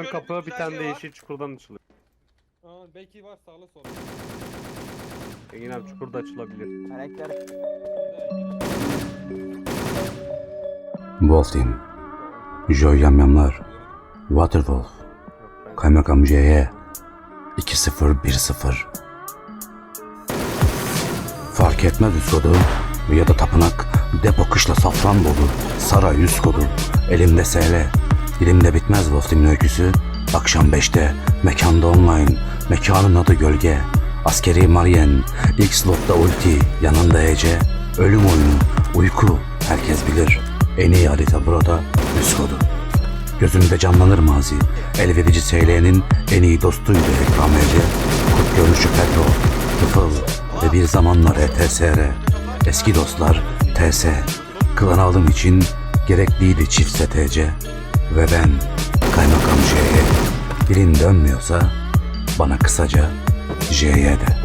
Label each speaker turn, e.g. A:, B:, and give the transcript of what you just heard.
A: Şöyle
B: kapı bir tane
A: şey
B: de yeşil çukurdan açılıyor.
C: Aa, belki var sağlı sollu.
B: Engin abi çukurda açılabilir.
D: Karakter
E: Wolf Team, Joy Yamyamlar, Waterwolf, Kaymakam J'ye 2010 Fark etmez üst kodu ya da tapınak, depo kışla safran dolu, saray üst kodu, elimde SL, dilimde bitmez Team'in öyküsü, akşam 5'te, mekanda online, mekanın adı gölge, askeri Marien, ilk slotta ulti, yanında Ece, ölüm oyunu, uyku, herkes bilir, en iyi harita burada, üst kodu. Gözümde canlanır mazi. Elverici SL'nin en iyi dostuydu EKMC. Kurt görünüşü Petro, Tıfıl ve bir zamanlar ETSR. Eski dostlar TS. Klan alım için gerekliydi çift STC. Ve ben kaymakam J'ye. Dilin dönmüyorsa bana kısaca J'ye de.